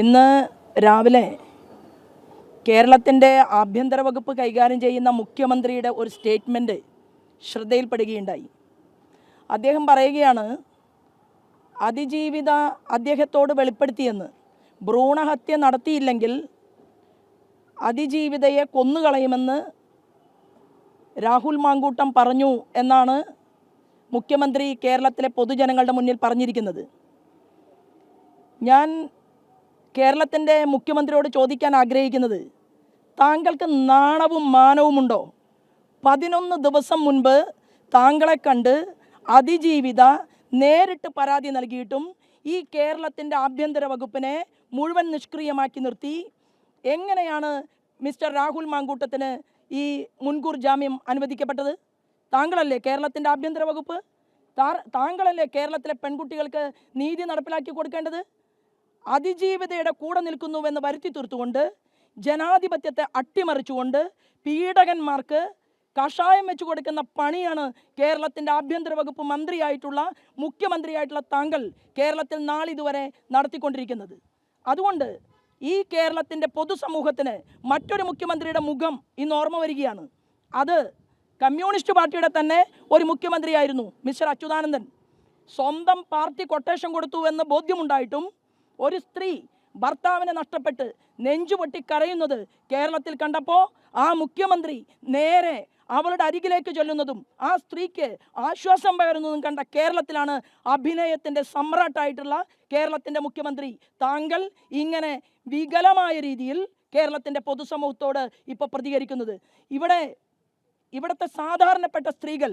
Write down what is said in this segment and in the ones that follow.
ഇന്ന് രാവിലെ കേരളത്തിന്റെ ആഭ്യന്തര വകുപ്പ് കൈകാര്യം ചെയ്യുന്ന മുഖ്യമന്ത്രിയുടെ ഒരു സ്റ്റേറ്റ്മെന്റ് ശ്രദ്ധയിൽപ്പെടുകയുണ്ടായി. അദ്ദേഹം പറയുകയാണ് അതിജീവിത അദ്ദേഹത്തോട് വെളിപ്പെടുത്തിയെന്ന്. ഭ്രൂണഹത്യ നടത്തിയില്ലെങ്കിൽ അതിജീവിതയെ കൊന്നുകളയുമെന്ന് രാഹുൽ മാങ്കൂട്ടം പറഞ്ഞു എന്നാണ് മുഖ്യമന്ത്രി കേരളത്തിലെ പൊതുജനങ്ങളുടെ മുന്നിൽ പറഞ്ഞിരിക്കുന്നത്. ഞാൻ കേരളത്തിന്റെ മുഖ്യമന്ത്രിയോട് ചോദിക്കാൻ ആഗ്രഹിക്കുന്നത് താങ്കൾക്ക് നാണവും മാനവുമുണ്ടോ പതിനൊന്ന് ദിവസം മുൻപ് താങ്കളെ കണ്ട് അതിജീവിത നേരിട്ട് പരാതി നൽകിയിട്ടും ഈ കേരളത്തിന്റെ ആഭ്യന്തര വകുപ്പിനെ മുഴുവൻ നിഷ്ക്രിയമാക്കി നിർത്തി. എങ്ങനെയാണ് മിസ്റ്റർ രാഹുൽ മാങ്കൂട്ടത്തിന് ഈ മുൻകൂർ ജാമ്യം അനുവദിക്കപ്പെട്ടത്? താങ്കളല്ലേ കേരളത്തിന്റെ ആഭ്യന്തര വകുപ്പ്? താങ്കളല്ലേ കേരളത്തിലെ പെൺകുട്ടികൾക്ക് നീതി നടപ്പിലാക്കി കൊടുക്കേണ്ടത്? അതിജീവിതയുടെ കൂടെ നിൽക്കുന്നുവെന്ന് വരുത്തി തീർത്തുകൊണ്ട് ജനാധിപത്യത്തെ അട്ടിമറിച്ചുകൊണ്ട് പീഡകന്മാർക്ക് കഷായം വെച്ചു കൊടുക്കുന്ന പണിയാണ് കേരളത്തിന്റെ ആഭ്യന്തര വകുപ്പ് മന്ത്രിയായിട്ടുള്ള മുഖ്യമന്ത്രിയായിട്ടുള്ള താങ്കൾ കേരളത്തിൽ നാളിതുവരെ നടത്തിക്കൊണ്ടിരിക്കുന്നത്. അതുകൊണ്ട് ഈ കേരളത്തിന്റെ പൊതുസമൂഹത്തിന് മറ്റൊരു മുഖ്യമന്ത്രിയുടെ മുഖം ഇന്ന് ഓർമ്മ വരികയാണ്. അത് കമ്മ്യൂണിസ്റ്റ് പാർട്ടിയുടെ തന്നെ ഒരു മുഖ്യമന്ത്രിയായിരുന്നു മിസ്റ്റർ അച്യുതാനന്ദൻ. സ്വന്തം പാർട്ടി കൊട്ടേഷൻ കൊടുത്തു എന്ന് ബോധ്യമുണ്ടായിട്ടും ഒരു സ്ത്രീ ഭർത്താവിനെ നഷ്ടപ്പെട്ട് നെഞ്ചുപൊട്ടി കരയുന്നത് കേരളത്തിൽ കണ്ടപ്പോൾ ആ മുഖ്യമന്ത്രി നേരെ അവളുടെ അരികിലേക്ക് ചൊല്ലുന്നതും ആ സ്ത്രീക്ക് ആശ്വാസം പകരുന്നതും കണ്ട കേരളത്തിലാണ് അഭിനയത്തിന്റെ സമ്രാട്ടായിട്ടുള്ള കേരളത്തിന്റെ മുഖ്യമന്ത്രി. താങ്കൾ ഇങ്ങനെ വികലമായ രീതിയിൽ കേരളത്തിന്റെ പൊതുസമൂഹത്തോട് ഇപ്പോൾ പ്രതികരിക്കുന്നത്. ഇവിടെ ഇവിടുത്തെ സാധാരണപ്പെട്ട സ്ത്രീകൾ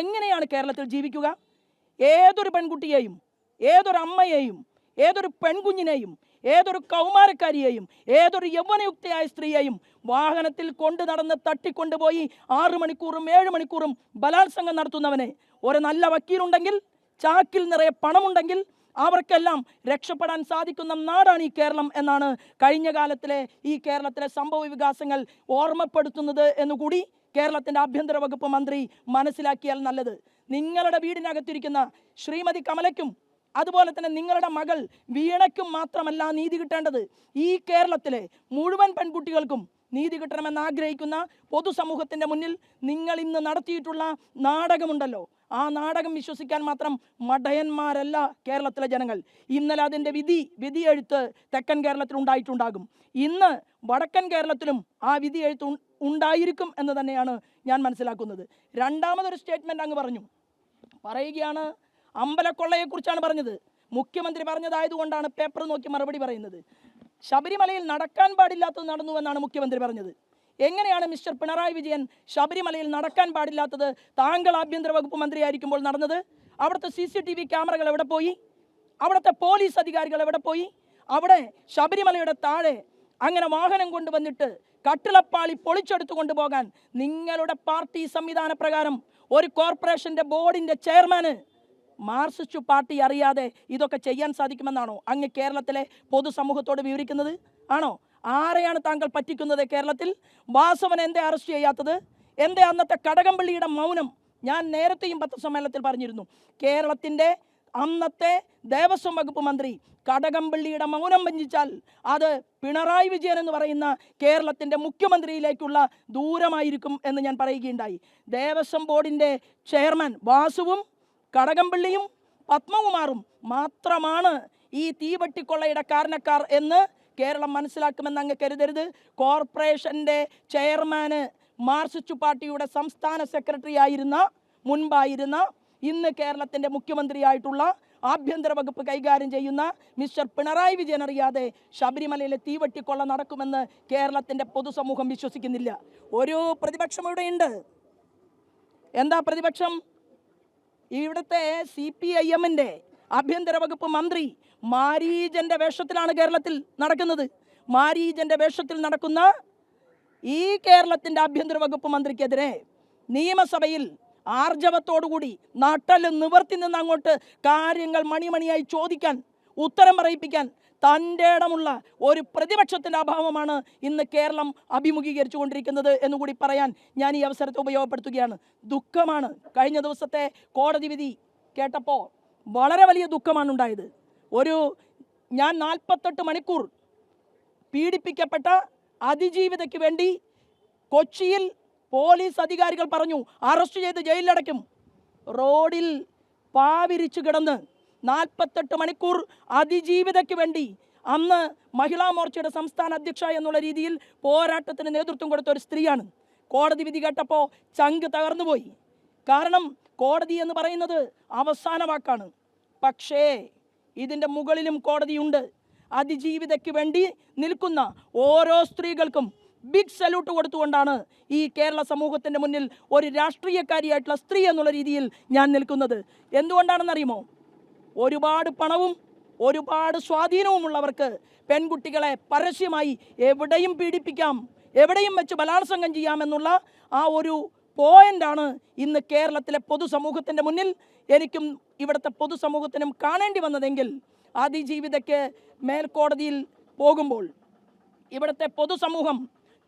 എങ്ങനെയാണ് കേരളത്തിൽ ജീവിക്കുക? ഏതൊരു പെൺകുട്ടിയെയും ഏതൊരു അമ്മയെയും ഏതൊരു പെൺകുഞ്ഞിനെയും ഏതൊരു കൗമാരക്കാരിയെയും ഏതൊരു യൗവനയുക്തയായ സ്ത്രീയെയും വാഹനത്തിൽ കൊണ്ടു നടന്ന് തട്ടിക്കൊണ്ടുപോയി ആറു മണിക്കൂറും ഏഴ് മണിക്കൂറും ബലാത്സംഗം നടത്തുന്നവനെ. ഒരു നല്ല വക്കീലുണ്ടെങ്കിൽ ചാക്കിൽ നിറയെ പണമുണ്ടെങ്കിൽ അവർക്കെല്ലാം രക്ഷപ്പെടാൻ സാധിക്കുന്ന നാടാണ് ഈ കേരളം എന്നാണ് കഴിഞ്ഞ കാലത്തിലെ ഈ കേരളത്തിലെ സംഭവ വികാസങ്ങൾ ഓർമ്മപ്പെടുത്തുന്നത് എന്നുകൂടി കേരളത്തിന്റെ ആഭ്യന്തര വകുപ്പ് മന്ത്രി മനസ്സിലാക്കിയാൽ നല്ലത്. നിങ്ങളുടെ വീടിനകത്തിരിക്കുന്ന ശ്രീമതി കമലയ്ക്കും അതുപോലെ തന്നെ നിങ്ങളുടെ മകൾ വീണയ്ക്കും മാത്രമല്ല നീതി കിട്ടേണ്ടത്. ഈ കേരളത്തിലെ മുഴുവൻ പെൺകുട്ടികൾക്കും നീതി കിട്ടണമെന്ന് ആഗ്രഹിക്കുന്ന പൊതുസമൂഹത്തിന്റെ മുന്നിൽ നിങ്ങൾ ഇന്ന് നടത്തിയിട്ടുള്ള നാടകമുണ്ടല്ലോ. ആ നാടകം വിശ്വസിക്കാൻ മാത്രം മടയന്മാരല്ല കേരളത്തിലെ ജനങ്ങൾ. ഇന്നലെ അതിന്റെ വിധി വിധി വിധിയെഴുത്ത് തെക്കൻ കേരളത്തിൽ ഉണ്ടായിട്ടുണ്ടാകും. ഇന്ന് വടക്കൻ കേരളത്തിലും ആ വിധി എഴുത്ത് ഉണ്ടായിരിക്കും എന്ന് തന്നെയാണ് ഞാൻ മനസ്സിലാക്കുന്നത്. രണ്ടാമതൊരു സ്റ്റേറ്റ്മെന്റ് അങ്ങ് പറഞ്ഞു. പറയുകയാണ് അമ്പലക്കൊള്ളയെക്കുറിച്ചാണ് പറഞ്ഞത്. മുഖ്യമന്ത്രി പറഞ്ഞതായതുകൊണ്ടാണ് പേപ്പർ നോക്കി മറുപടി പറയുന്നത്. ശബരിമലയിൽ നടക്കാൻ പാടില്ലാത്തത് നടന്നുവെന്നാണ് മുഖ്യമന്ത്രി പറഞ്ഞത്. എങ്ങനെയാണ് മിസ്റ്റർ പിണറായി വിജയൻ ശബരിമലയിൽ നടക്കാൻ പാടില്ലാത്തത്? താങ്കൾ ആഭ്യന്തര വകുപ്പ് മന്ത്രിയായിരിക്കുമ്പോൾ നടന്നത്? അവിടുത്തെ സി സി ടി വി ക്യാമറകൾ എവിടെ പോയി? അവിടുത്തെ പോലീസ് അധികാരികൾ എവിടെ പോയി? അവിടെ ശബരിമലയുടെ താഴെ അങ്ങനെ വാഹനം കൊണ്ടുവന്നിട്ട് കട്ടിളപ്പാളി പൊളിച്ചെടുത്തു കൊണ്ടുപോകാൻ നിങ്ങളുടെ പാർട്ടി സംവിധാന പ്രകാരം ഒരു കോർപ്പറേഷന്റെ ബോർഡിന്റെ ചെയർമാന് മാർക്സിസ്റ്റ് പാർട്ടി അറിയാതെ ഇതൊക്കെ ചെയ്യാൻ സാധിക്കുമെന്നാണോ അങ്ങ് കേരളത്തിലെ പൊതുസമൂഹത്തോട് വിവരിക്കുന്നത്? ആണോ? ആരെയാണ് താങ്കൾ പറ്റിക്കുന്നത് കേരളത്തിൽ? വാസവൻ എന്തേ അറസ്റ്റ് ചെയ്യാത്തത്? എന്തേ അന്നത്തെ കടകംപള്ളിയുടെ മൗനം? ഞാൻ നേരത്തെയും പത്രസമ്മേളനത്തിൽ പറഞ്ഞിരുന്നു. കേരളത്തിന്റെ അന്നത്തെ ദേവസ്വം വകുപ്പ് മന്ത്രി കടകംപള്ളിയുടെ മൗനം വഞ്ചിച്ചാൽ അത് പിണറായി വിജയൻ എന്ന് പറയുന്ന കേരളത്തിന്റെ മുഖ്യമന്ത്രിയിലേക്കുള്ള ദൂരമായിരിക്കും എന്ന് ഞാൻ പറയുകയുണ്ടായി. ദേവസ്വം ബോർഡിന്റെ ചെയർമാൻ വാസുവും കടകംപള്ളിയും പത്മകുമാറും മാത്രമാണ് ഈ തീവട്ടിക്കൊള്ളയുടെ കാരണക്കാർ എന്ന് കേരളം മനസ്സിലാക്കുമെന്ന് അങ്ങ് കരുതരുത്. കോർപ്പറേഷന്റെ ചെയർമാന് മാർസിസ്റ്റ് പാർട്ടിയുടെ സംസ്ഥാന സെക്രട്ടറി ആയിരുന്ന മുൻപായിരുന്ന ഇന്ന് കേരളത്തിന്റെ മുഖ്യമന്ത്രിയായിട്ടുള്ള ആഭ്യന്തര വകുപ്പ് കൈകാര്യം ചെയ്യുന്ന മിസ്റ്റർ പിണറായി വിജയൻ അറിയാതെ ശബരിമലയിലെ തീവട്ടിക്കൊള്ള നടക്കുമെന്ന് കേരളത്തിന്റെ പൊതുസമൂഹം വിശ്വസിക്കുന്നില്ല. ഒരു പ്രതിപക്ഷം ഇവിടെയുണ്ട്. എന്താ പ്രതിപക്ഷം? ഇവിടുത്തെ സി പി ഐ എമ്മിന്റെ ആഭ്യന്തര വകുപ്പ് മന്ത്രി മാരീജന്റെ വേഷത്തിലാണ് കേരളത്തിൽ നടക്കുന്നത്. മാരീജന്റെ വേഷത്തിൽ നടക്കുന്ന ഈ കേരളത്തിന്റെ ആഭ്യന്തര വകുപ്പ് മന്ത്രിക്കെതിരെ നിയമസഭയിൽ ആർജവത്തോടുകൂടി നട്ടൽ നിവർത്തി നിന്ന് അങ്ങോട്ട് കാര്യങ്ങൾ മണിമണിയായി ചോദിക്കാൻ ഉത്തരം പറയിപ്പിക്കാൻ തന്റെ ഇടമുള്ള ഒരു പ്രതിപക്ഷത്തിന്റെ അഭാവമാണ് ഇന്ന് കേരളം അഭിമുഖീകരിച്ചു കൊണ്ടിരിക്കുന്നത് എന്നുകൂടി പറയാൻ ഞാൻ ഈ അവസരത്തെ ഉപയോഗപ്പെടുത്തുകയാണ്. ദുഃഖമാണ്. കഴിഞ്ഞ ദിവസത്തെ കോടതി വിധി കേട്ടപ്പോൾ വളരെ വലിയ ദുഃഖമാണ് ഉണ്ടായത്. ഒരു ഞാൻ നാൽപ്പത്തെട്ട് മണിക്കൂർ പീഡിപ്പിക്കപ്പെട്ട അതിജീവിതയ്ക്ക് വേണ്ടി കൊച്ചിയിൽ പോലീസ് അധികാരികൾ പറഞ്ഞു അറസ്റ്റ് ചെയ്ത് ജയിലിലടയ്ക്കും. റോഡിൽ പാവിരിച്ചു കിടന്ന് നാൽപ്പത്തെട്ട് മണിക്കൂർ അതിജീവിതയ്ക്ക് വേണ്ടി അന്ന് മഹിളാ മോർച്ചയുടെ സംസ്ഥാന അധ്യക്ഷ എന്നുള്ള രീതിയിൽ പോരാട്ടത്തിന് നേതൃത്വം കൊടുത്ത ഒരു സ്ത്രീയാണ്. കോടതി വിധി കേട്ടപ്പോൾ ചങ്ക് തകർന്നുപോയി കാരണം കോടതി എന്ന് പറയുന്നത് അവസാന വാക്കാണ്. പക്ഷേ ഇതിന്റെ മുകളിലും കോടതിയുണ്ട്. അതിജീവിതയ്ക്ക് വേണ്ടി നിൽക്കുന്ന ഓരോ സ്ത്രീകൾക്കും ബിഗ് സല്യൂട്ട് കൊടുത്തുകൊണ്ടാണ് ഈ കേരള സമൂഹത്തിന്റെ മുന്നിൽ ഒരു രാഷ്ട്രീയക്കാരിയായിട്ടുള്ള സ്ത്രീ എന്നുള്ള രീതിയിൽ ഞാൻ നിൽക്കുന്നത്. എന്തുകൊണ്ടാണെന്നറിയുമോ? ഒരുപാട് പണവും ഒരുപാട് സ്വാധീനവുമുള്ളവർക്ക് പെൺകുട്ടികളെ പരസ്യമായി എവിടെയും പീഡിപ്പിക്കാം എവിടെയും വെച്ച് ബലാത്സംഗം ചെയ്യാമെന്നുള്ള ആ ഒരു പോയിന്റാണ് ഇന്ന് കേരളത്തിലെ പൊതുസമൂഹത്തിന്റെ മുന്നിൽ എനിക്കും ഇവിടുത്തെ പൊതുസമൂഹത്തിനും കാണേണ്ടി വന്നതെങ്കിൽ അതിജീവിതയ്ക്ക് മേൽക്കോടതിയിൽ പോകുമ്പോൾ ഇവിടുത്തെ പൊതുസമൂഹം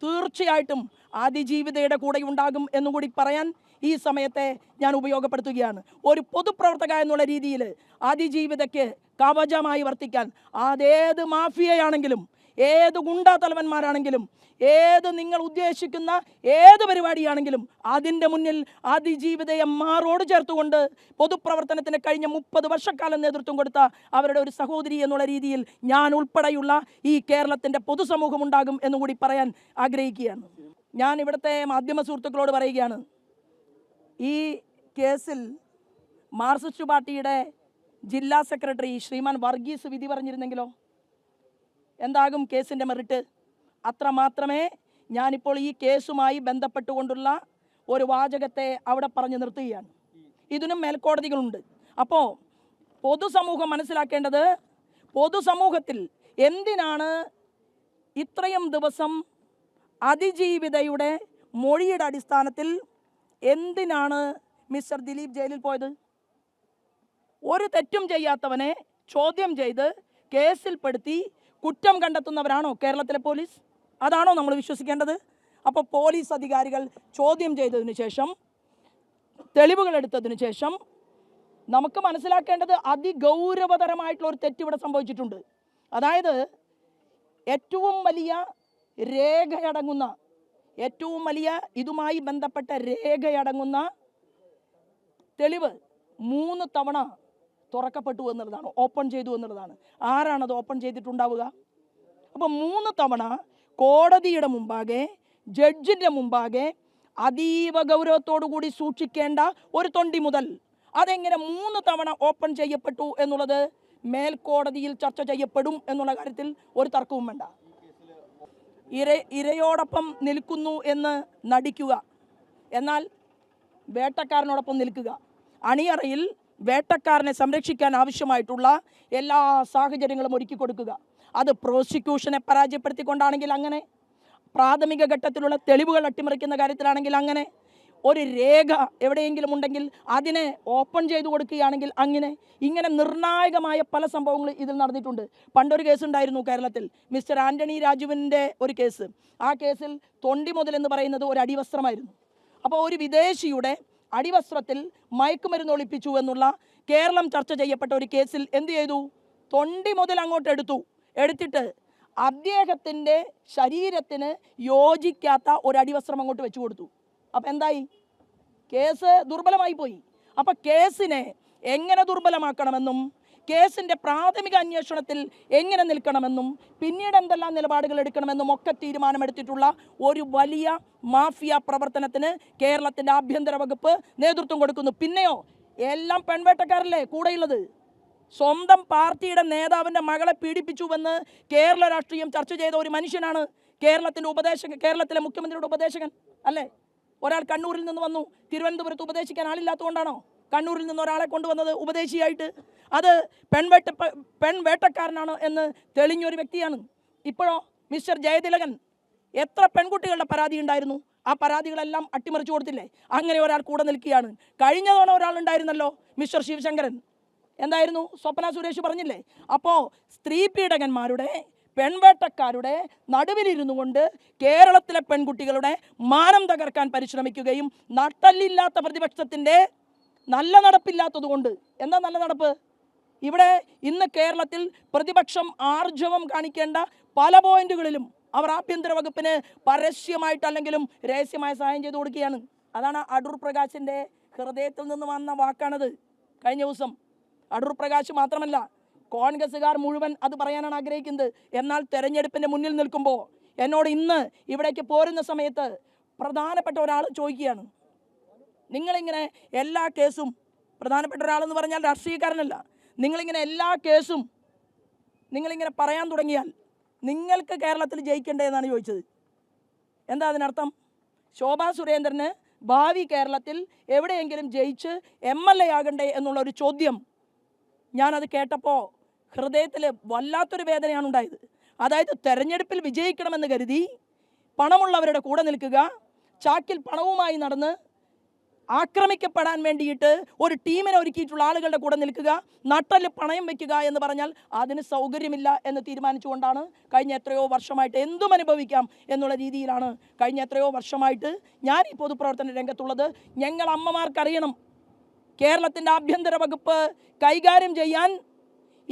തീർച്ചയായിട്ടും അതിജീവിതയുടെ കൂടെ ഉണ്ടാകും എന്നുകൂടി പറയാൻ ഈ സമയത്തെ ഞാൻ ഉപയോഗപ്പെടുത്തുകയാണ്. ഒരു പൊതുപ്രവർത്തക എന്നുള്ള രീതിയിൽ അതിജീവിതയ്ക്ക് കവചമായി വർത്തിക്കാൻ അതേത് മാഫിയയാണെങ്കിലും ഏത് ഗുണ്ടാ തലവന്മാരാണെങ്കിലും ഏത് നിങ്ങൾ ഉദ്ദേശിക്കുന്ന ഏത് പരിപാടിയാണെങ്കിലും അതിന്റെ മുന്നിൽ അതിജീവിതയെ മാറോട് ചേർത്തുകൊണ്ട് പൊതുപ്രവർത്തനത്തിന് കഴിഞ്ഞ മുപ്പത് വർഷക്കാലം നേതൃത്വം കൊടുത്ത അവരുടെ ഒരു സഹോദരി എന്നുള്ള രീതിയിൽ ഞാൻ ഉൾപ്പെടെയുള്ള ഈ കേരളത്തിന്റെ പൊതുസമൂഹം ഉണ്ടാകും എന്നുകൂടി പറയാൻ ആഗ്രഹിക്കുകയാണ്. ഞാൻ ഇവിടുത്തെ മാധ്യമ സുഹൃത്തുക്കളോട് പറയുകയാണ് ഈ കേസിൽ മാർക്സിസ്റ്റ് പാർട്ടിയുടെ ജില്ലാ സെക്രട്ടറി ശ്രീമാൻ വർഗീസ് വിധി പറഞ്ഞിരുന്നെങ്കിലോ? എന്താകും കേസിന്റെ മെറിറ്റ്? അത്ര മാത്രമേ ഞാനിപ്പോൾ ഈ കേസുമായി ബന്ധപ്പെട്ടുകൊണ്ടുള്ള ഒരു വാചകത്തെ അവിടെ പറഞ്ഞു നിർത്തുകയാണ്. ഇതിനും മേൽക്കോടതികളുണ്ട്. അപ്പോൾ പൊതുസമൂഹം മനസ്സിലാക്കേണ്ടത് പൊതുസമൂഹത്തിൽ എന്തിനാണ് ഇത്രയും ദിവസം അതിജീവിതയുടെ മൊഴിയുടെ അടിസ്ഥാനത്തിൽ എന്തിനാണ് മിസ്റ്റർ ദിലീപ് ജയിലിൽ പോയത്? ഒരു തെറ്റും ചെയ്യാത്തവനെ ചോദ്യം ചെയ്ത് കേസിൽപ്പെടുത്തി കുറ്റം കണ്ടെത്തുന്നവരാണോ കേരളത്തിലെ പോലീസ്? അതാണോ നമ്മൾ വിശ്വസിക്കേണ്ടത്? അപ്പോൾ പോലീസ് അധികാരികൾ ചോദ്യം ചെയ്തതിന് ശേഷം തെളിവുകൾ എടുത്തതിന് ശേഷം നമുക്ക് മനസ്സിലാക്കേണ്ടത് അതിഗൗരവതരമായിട്ടുള്ള ഒരു തെറ്റ് ഇവിടെ സംഭവിച്ചിട്ടുണ്ട്. അതായത് ഏറ്റവും വലിയ രേഖയടങ്ങുന്ന ഏറ്റവും വലിയ ഇതുമായി ബന്ധപ്പെട്ട രേഖയടങ്ങുന്ന തെളിവ് മൂന്ന് തവണ തുറക്കപ്പെട്ടു എന്നുള്ളതാണ് ഓപ്പൺ ചെയ്തു എന്നുള്ളതാണ്. ആരാണത് ഓപ്പൺ ചെയ്തിട്ടുണ്ടാവുക? അപ്പോൾ മൂന്ന് തവണ കോടതിയുടെ മുമ്പാകെ ജഡ്ജിന്റെ മുമ്പാകെ അതീവ ഗൗരവത്തോടു കൂടി സൂക്ഷിക്കേണ്ട ഒരു തൊണ്ടി മുതൽ അതെങ്ങനെ മൂന്ന് തവണ ഓപ്പൺ ചെയ്യപ്പെട്ടു എന്നുള്ളത് മേൽക്കോടതിയിൽ ചർച്ച ചെയ്യപ്പെടും എന്നുള്ള കാര്യത്തിൽ ഒരു തർക്കവും വേണ്ട. ഇര ഇരയോടൊപ്പം നിൽക്കുന്നു എന്ന് നടിക്കുക. എന്നാൽ വേട്ടക്കാരനോടൊപ്പം നിൽക്കുക. അണിയറയിൽ വേട്ടക്കാരനെ സംരക്ഷിക്കാൻ ആവശ്യമായിട്ടുള്ള എല്ലാ സാഹചര്യങ്ങളും ഒരുക്കി കൊടുക്കുക. അത് പ്രോസിക്യൂഷനെ പരാജയപ്പെടുത്തിക്കൊണ്ടാണെങ്കിൽ അങ്ങനെ പ്രാഥമിക ഘട്ടത്തിലുള്ള തെളിവുകൾ അട്ടിമറിക്കുന്ന കാര്യത്തിലാണെങ്കിൽ അങ്ങനെ ഒരു രേഖ എവിടെയെങ്കിലും ഉണ്ടെങ്കിൽ അതിനെ ഓപ്പൺ ചെയ്തു കൊടുക്കുകയാണെങ്കിൽ അങ്ങനെ ഇങ്ങനെ നിർണായകമായ പല സംഭവങ്ങൾ ഇതിൽ നടന്നിട്ടുണ്ട്. പണ്ടൊരു കേസ് ഉണ്ടായിരുന്നു കേരളത്തിൽ. മിസ്റ്റർ ആന്റണി രാജുവിന്റെ ഒരു കേസ് ആ കേസിൽ തൊണ്ടി മുതൽ എന്ന് പറയുന്നത് ഒരു അടിവസ്ത്രമായിരുന്നു. അപ്പോൾ ഒരു വിദേശിയുടെ അടിവസ്ത്രത്തിൽ മയക്കുമരുന്ന് ഒളിപ്പിച്ചു എന്നുള്ള കേരളം ചർച്ച ചെയ്യപ്പെട്ട ഒരു കേസിൽ എന്ത് ചെയ്തു? തൊണ്ടി മുതൽ അങ്ങോട്ട് എടുത്തു. എടുത്തിട്ട് അദ്ദേഹത്തിന്റെ ശരീരത്തിന് യോജിക്കാത്ത ഒരു അടിവസ്ത്രം അങ്ങോട്ട് വെച്ചു കൊടുത്തു. അപ്പം എന്തായി? കേസ് ദുർബലമായി പോയി. അപ്പം കേസിനെ എങ്ങനെ ദുർബലമാക്കണമെന്നും കേസിന്റെ പ്രാഥമിക അന്വേഷണത്തിൽ എങ്ങനെ നിൽക്കണമെന്നും പിന്നീട് എന്തെല്ലാം നിലപാടുകൾ എടുക്കണമെന്നും ഒക്കെ തീരുമാനമെടുത്തിട്ടുള്ള ഒരു വലിയ മാഫിയ പ്രവർത്തനത്തിന് കേരളത്തിന്റെ ആഭ്യന്തര വകുപ്പ് നേതൃത്വം കൊടുക്കുന്നു. പിന്നെയോ എല്ലാം പെൺവേട്ടക്കാരല്ലേ കൂടെയുള്ളത്? സ്വന്തം പാർട്ടിയുടെ നേതാവിന്റെ മകളെ പീഡിപ്പിച്ചുവെന്ന് കേരള രാഷ്ട്രീയം ചർച്ച ചെയ്ത ഒരു മനുഷ്യനാണ് കേരളത്തിന്റെ ഉപദേശകൻ കേരളത്തിലെ മുഖ്യമന്ത്രിയുടെ ഉപദേശകൻ അല്ലേ? ഒരാൾ കണ്ണൂരിൽ നിന്ന് വന്നു. തിരുവനന്തപുരത്ത് ഉപദേശിക്കാൻ ആളില്ലാത്തതുകൊണ്ടാണോ? കണ്ണൂരിൽ നിന്ന് ഒരാളെ കൊണ്ടുവന്നത് ഉപദേശിയായിട്ട്. അത് പെൺവേട്ട പെൺവേട്ടക്കാരനാണ് എന്ന് തെളിഞ്ഞൊരു വ്യക്തിയാണ്. ഇപ്പോഴോ മിസ്റ്റർ ജയതിലകൻ എത്ര പെൺകുട്ടികളുടെ പരാതി ഉണ്ടായിരുന്നു? ആ പരാതികളെല്ലാം അട്ടിമറിച്ചു കൊടുത്തില്ലേ? അങ്ങനെ ഒരാൾ കൂടെ നിൽക്കുകയാണ്. കഴിഞ്ഞ തവണ ഒരാളുണ്ടായിരുന്നല്ലോ മിസ്റ്റർ ശിവശങ്കരൻ. എന്തായിരുന്നു? സ്വപ്ന സുരേഷ് പറഞ്ഞില്ലേ? അപ്പോൾ സ്ത്രീ പീഡകന്മാരുടെ പെൺവേട്ടക്കാരുടെ നടുവിലിരുന്നു കൊണ്ട് കേരളത്തിലെ പെൺകുട്ടികളുടെ മാനം തകർക്കാൻ പരിശ്രമിക്കുകയും നട്ടല്ലില്ലാത്ത പ്രതിപക്ഷത്തിന്റെ നല്ല നടപ്പില്ലാത്തത് കൊണ്ട്. എന്താ നല്ല നടപ്പ്? ഇവിടെ ഇന്ന് കേരളത്തിൽ പ്രതിപക്ഷം ആർജവം കാണിക്കേണ്ട പല പോയിന്റുകളിലും അവർ ആഭ്യന്തര വകുപ്പിന് പരസ്യമായിട്ടല്ലെങ്കിലും രഹസ്യമായ സഹായം ചെയ്തു കൊടുക്കുകയാണ്. അതാണ് അടൂർ പ്രകാശിന്റെ ഹൃദയത്തിൽ നിന്ന് വന്ന വാക്കാണത്. കഴിഞ്ഞ ദിവസം അടൂർ പ്രകാശ് മാത്രമല്ല കോൺഗ്രസ്സുകാർ മുഴുവൻ അത് പറയാനാണ് ആഗ്രഹിക്കുന്നത്. എന്നാൽ തെരഞ്ഞെടുപ്പിന്റെ മുന്നിൽ നിൽക്കുമ്പോൾ എന്നോട് ഇന്ന് ഇവിടേക്ക് പോരുന്ന സമയത്ത് പ്രധാനപ്പെട്ട ഒരാൾ ചോദിക്കുകയാണ്. നിങ്ങളിങ്ങനെ എല്ലാ കേസും പ്രധാനപ്പെട്ട ഒരാളെന്ന് പറഞ്ഞാൽ രാഷ്ട്രീയക്കാരനല്ല. നിങ്ങളിങ്ങനെ എല്ലാ കേസും നിങ്ങളിങ്ങനെ പറയാൻ തുടങ്ങിയാൽ നിങ്ങൾക്ക് കേരളത്തിൽ ജയിക്കണ്ടേ എന്നാണ് ചോദിച്ചത്. എന്താ അതിനർത്ഥം? ശോഭാ സുരേന്ദ്രന് ഭാവി കേരളത്തിൽ എവിടെയെങ്കിലും ജയിച്ച് എം എൽ എ ആകണ്ടേ എന്നുള്ള ഒരു ചോദ്യം ഞാനത് കേട്ടപ്പോൾ ഹൃദയത്തിൽ വല്ലാത്തൊരു വേദനയാണ് ഉണ്ടായത്. അതായത് തെരഞ്ഞെടുപ്പിൽ വിജയിക്കണമെന്ന് കരുതി പണമുള്ളവരുടെ കൂടെ നിൽക്കുക ചാക്കിൽ പണവുമായി നടന്ന് ആക്രമിക്കപ്പെടാൻ വേണ്ടിയിട്ട് ഒരു ടീമിനെ ഒരുക്കിയിട്ടുള്ള ആളുകളുടെ കൂടെ നിൽക്കുക നട്ടൽ പണയം വെക്കുക എന്ന് പറഞ്ഞാൽ അതിന് സൗകര്യമില്ല എന്ന് തീരുമാനിച്ചുകൊണ്ടാണ് കഴിഞ്ഞ എത്രയോ വർഷമായിട്ട് എന്തും അനുഭവിക്കാം എന്നുള്ള രീതിയിലാണ് കഴിഞ്ഞ എത്രയോ വർഷമായിട്ട് ഞാൻ ഈ പൊതുപ്രവർത്തന രംഗത്തുള്ളത്. ഞങ്ങൾ അമ്മമാർക്കറിയണം. കേരളത്തിന്റെ ആഭ്യന്തര വകുപ്പ് കൈകാര്യം ചെയ്യാൻ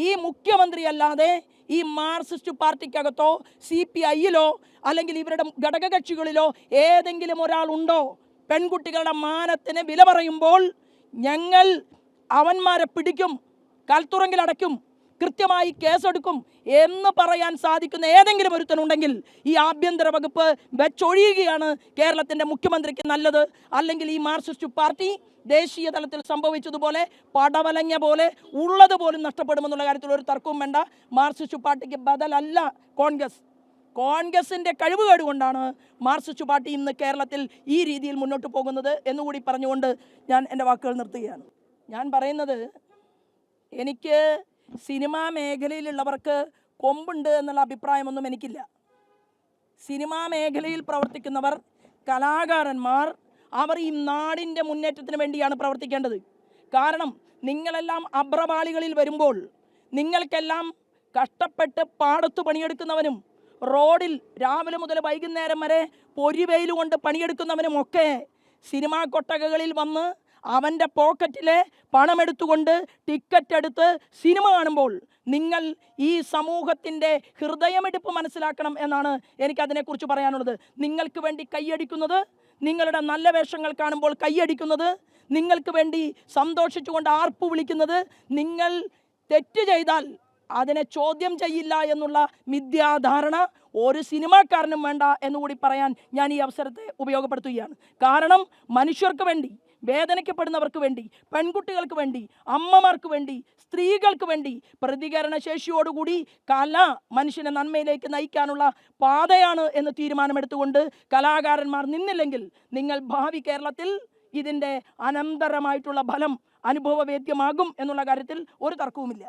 ഈ മുഖ്യമന്ത്രി അല്ലാതെ ഈ മാർക്സിസ്റ്റ് പാർട്ടിക്കകത്തോ സി പി ഐയിലോ അല്ലെങ്കിൽ ഇവരുടെ ഘടകകക്ഷികളിലോ ഏതെങ്കിലും ഒരാളുണ്ടോ പെൺകുട്ടികളുടെ മാനത്തിന് വില പറയുമ്പോൾ ഞങ്ങൾ അവന്മാരെ പിടിക്കും കൽത്തുറങ്കിലടയ്ക്കും കൃത്യമായി കേസെടുക്കും എന്ന് പറയാൻ സാധിക്കുന്ന ഏതെങ്കിലും ഒരുത്തനുണ്ടെങ്കിൽ ഈ ആഭ്യന്തര വകുപ്പ് വെച്ചൊഴിയുകയാണ് കേരളത്തിന്റെ മുഖ്യമന്ത്രിക്ക് നല്ലത്. അല്ലെങ്കിൽ ഈ മാർക്സിസ്റ്റ് പാർട്ടി ദേശീയ തലത്തിൽ സംഭവിച്ചതുപോലെ പടവലങ്ങ പോലെ ഉള്ളത് പോലും നഷ്ടപ്പെടുമെന്നുള്ള കാര്യത്തിൽ ഒരു തർക്കവും വേണ്ട. മാർക്സിസ്റ്റ് പാർട്ടിക്ക് ബദലല്ല കോൺഗ്രസ്. കോൺഗ്രസിന്റെ കഴിവുകേട് കൊണ്ടാണ് മാർക്സിസ്റ്റ് പാർട്ടി ഇന്ന് കേരളത്തിൽ ഈ രീതിയിൽ മുന്നോട്ട് പോകുന്നത് എന്നുകൂടി പറഞ്ഞുകൊണ്ട് ഞാൻ എന്റെ വാക്കുകൾ നിർത്തുകയാണ്. ഞാൻ പറയുന്നത് എനിക്ക് സിനിമാ മേഖലയിലുള്ളവർക്ക് കൊമ്പുണ്ട് എന്നുള്ള അഭിപ്രായമൊന്നും എനിക്കില്ല. സിനിമാ മേഖലയിൽ പ്രവർത്തിക്കുന്നവർ കലാകാരന്മാർ അവർ ഈ നാടിന്റെ മുന്നേറ്റത്തിന് വേണ്ടിയാണ് പ്രവർത്തിക്കേണ്ടത്. കാരണം നിങ്ങളെല്ലാം അഭ്രപാളികളിൽ വരുമ്പോൾ നിങ്ങൾക്കെല്ലാം കഷ്ടപ്പെട്ട് പാടത്ത് പണിയെടുക്കുന്നവനും റോഡിൽ രാവിലെ മുതൽ വൈകുന്നേരം വരെ പൊരിവെയിൽ കൊണ്ട് പണിയെടുക്കുന്നവനും ഒക്കെ സിനിമാ കൊട്ടകകളിൽ വന്ന് അവന്റെ പോക്കറ്റിലെ പണമെടുത്തുകൊണ്ട് ടിക്കറ്റ് എടുത്ത് സിനിമ കാണുമ്പോൾ നിങ്ങൾ ഈ സമൂഹത്തിന്റെ ഹൃദയമെടുപ്പ് മനസ്സിലാക്കണം എന്നാണ് എനിക്കതിനെക്കുറിച്ച് പറയാനുള്ളത്. നിങ്ങൾക്ക് വേണ്ടി കൈയടിക്കുന്നത് നിങ്ങളുടെ നല്ല വേഷങ്ങൾ കാണുമ്പോൾ കൈയടിക്കുന്നത് നിങ്ങൾക്ക് വേണ്ടി സന്തോഷിച്ചുകൊണ്ട് ആർപ്പ് വിളിക്കുന്നത് നിങ്ങൾ തെറ്റ് ചെയ്താൽ അതിനെ ചോദ്യം ചെയ്യില്ല എന്നുള്ള മിഥ്യാധാരണ ഒരു സിനിമാക്കാരനും വേണ്ട എന്നുകൂടി പറയാൻ ഞാൻ ഈ അവസരത്തെ ഉപയോഗപ്പെടുത്തുകയാണ്. കാരണം മനുഷ്യർക്ക് വേണ്ടി വേദനിക്കപ്പെടുന്നവർക്ക് വേണ്ടി പെൺകുട്ടികൾക്ക് വേണ്ടി അമ്മമാർക്ക് വേണ്ടി സ്ത്രീകൾക്ക് വേണ്ടി പ്രതികരണ ശേഷിയോടുകൂടി കല മനുഷ്യനെ നന്മയിലേക്ക് നയിക്കാനുള്ള പാതയാണ് എന്ന് തീരുമാനമെടുത്തുകൊണ്ട് കലാകാരന്മാർ നിന്നില്ലെങ്കിൽ നിങ്ങൾ ഭാവി കേരളത്തിൽ ഇതിന്റെ അനന്തരമായിട്ടുള്ള ഫലം അനുഭവവേദ്യമാകും എന്നുള്ള കാര്യത്തിൽ ഒരു തർക്കവുമില്ല.